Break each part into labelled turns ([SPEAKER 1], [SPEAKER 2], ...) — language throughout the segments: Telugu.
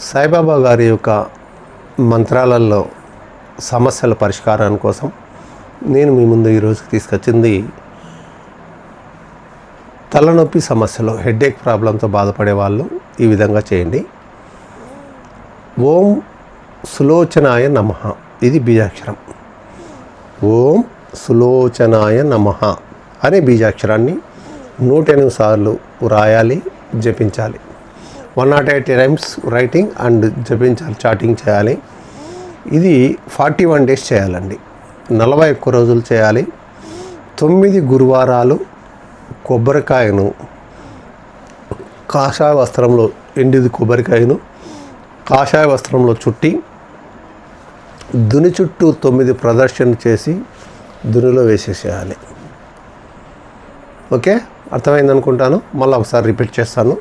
[SPEAKER 1] సాయిబాబా గారి యొక్క మంత్రాలలో సమస్యల పరిష్కారం కోసం నేను మీ ముందు ఈరోజుకి తీసుకొచ్చింది తలనొప్పి సమస్యలు హెడేక్ ప్రాబ్లంతో బాధపడే వాళ్ళు ఈ విధంగా చేయండి. ఓం సులోచనాయ నమ. ఇది బీజాక్షరం. ఓం సులోచనాయ నమ అనే బీజాక్షరాన్ని నూట ఎనిమిది సార్లు వ్రాయాలి జపించాలి. One not eight times writing and జపించాలి chanting చేయాలి. ఇది ఫార్టీ వన్ డేస్ చేయాలండి. నలభై ఒక్క రోజులు చేయాలి. తొమ్మిది గురువారాలు కొబ్బరికాయను కాషాయ వస్త్రంలో ఎండిది కొబ్బరికాయను కాషాయ వస్త్రంలో చుట్టి దుని చుట్టూ తొమ్మిది ప్రదర్శన చేసి దునిలో వేసేసేయాలి. ఓకే? అర్థమైంది అనుకుంటాను మళ్ళీ ఒకసారి రిపీట్ చేస్తాను.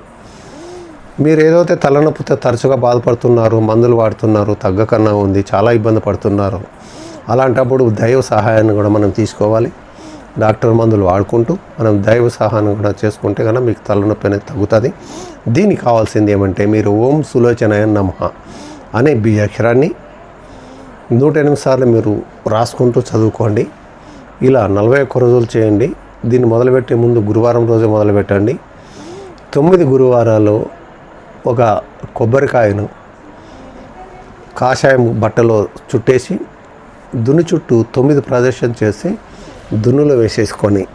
[SPEAKER 1] మీరు ఏదైతే తలనొప్పితో తరచుగా బాధపడుతున్నారు మందులు వాడుతున్నారు తగ్గకన్నా ఉంది చాలా ఇబ్బంది పడుతున్నారు అలాంటప్పుడు దైవ సహాయాన్ని కూడా మనం తీసుకోవాలి. డాక్టర్ మందులు వాడుకుంటూ మనం దైవ సహాయాన్ని కూడా చేసుకుంటే కనుక మీకు తలనొప్పి అనేది తగ్గుతుంది. దీనికి కావాల్సింది ఏమంటే మీరు ఓం సులోచనయ నమ అనే బీజాక్షరాన్ని నూట ఎనిమిది సార్లు మీరు రాసుకుంటూ చదువుకోండి. ఇలా నలభై ఒక్క రోజులు చేయండి. దీన్ని మొదలుపెట్టే ముందు గురువారం రోజు మొదలుపెట్టండి. తొమ్మిది గురువారాలు ఒక కొబ్బరికాయను కాషాయం బట్టలో చుట్టేసి దున్ని చుట్టూ తొమ్మిది ప్రదర్శన చేసి దున్నులో వేసేసుకొని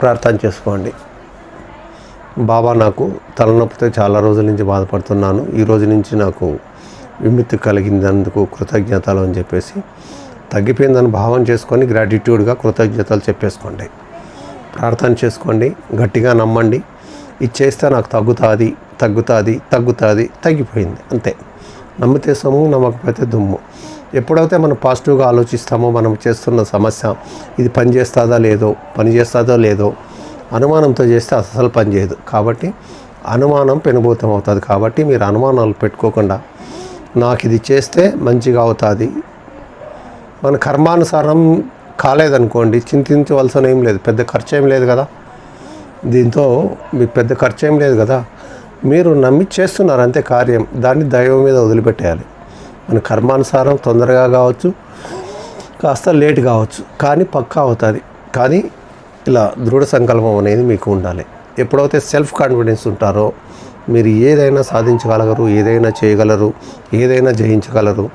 [SPEAKER 1] ప్రార్థన చేసుకోండి. బాబా నాకు తలనొప్పితో చాలా రోజుల నుంచి బాధపడుతున్నాను. ఈ రోజు నుంచి నాకు విముక్తి కలిగినందుకు కృతజ్ఞతలు అని చెప్పేసి తగ్గిపోయిందని భావం చేసుకొని గ్రాటిట్యూడ్గా కృతజ్ఞతలు చెప్పేసుకోండి. ప్రార్థన చేసుకోండి గట్టిగా నమ్మండి. ఇది చేస్తే నాకు తగ్గుతుంది తగ్గుతుంది తగ్గుతుంది తగ్గిపోయింది అంతే. నమ్మితే సొమ్ము నమ్మకపోతే దుమ్ము. ఎప్పుడైతే మనం పాజిటివ్గా ఆలోచిస్తామో మనం చేస్తున్న సమస్య ఇది పని చేస్తుందా లేదో పని చేస్తుందో లేదో అనుమానంతో చేస్తే అసలు పని చేయదు. కాబట్టి అనుమానం పెనుభూతం అవుతుంది. కాబట్టి మీరు అనుమానాలు పెట్టుకోకుండా నాకు ఇది చేస్తే మంచిగా అవుతుంది. మన కర్మానుసారం కాలేదనుకోండి చింతించవలసిన ఏం లేదు. పెద్ద ఖర్చు ఏం లేదు కదా. దీంతో మీకు పెద్ద ఖర్చు ఏం లేదు కదా. మీరు నమ్మి చేస్తున్నారు అంతే కార్యం. దాన్ని దైవం మీద వదిలిపెట్టేయాలి. మన కర్మానుసారం తొందరగా కావచ్చు కాస్త లేట్ కావచ్చు కానీ పక్కా అవుతుంది. కానీ ఇలా దృఢ సంకల్పం అనేది మీకు ఉండాలి. ఎప్పుడైతే సెల్ఫ్ కాన్ఫిడెన్స్ ఉంటారో మీరు ఏదైనా సాధించగలగరు ఏదైనా చేయగలరు ఏదైనా జయించగలరు.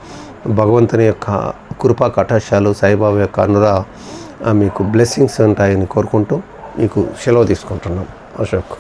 [SPEAKER 1] భగవంతుని యొక్క కృపా కటాశాలు సాయిబాబా యొక్క అనురా మీకు బ్లెస్సింగ్స్ ఉంటాయని కోరుకుంటూ మీకు సెలవు తీసుకుంటున్నాం అశోక్.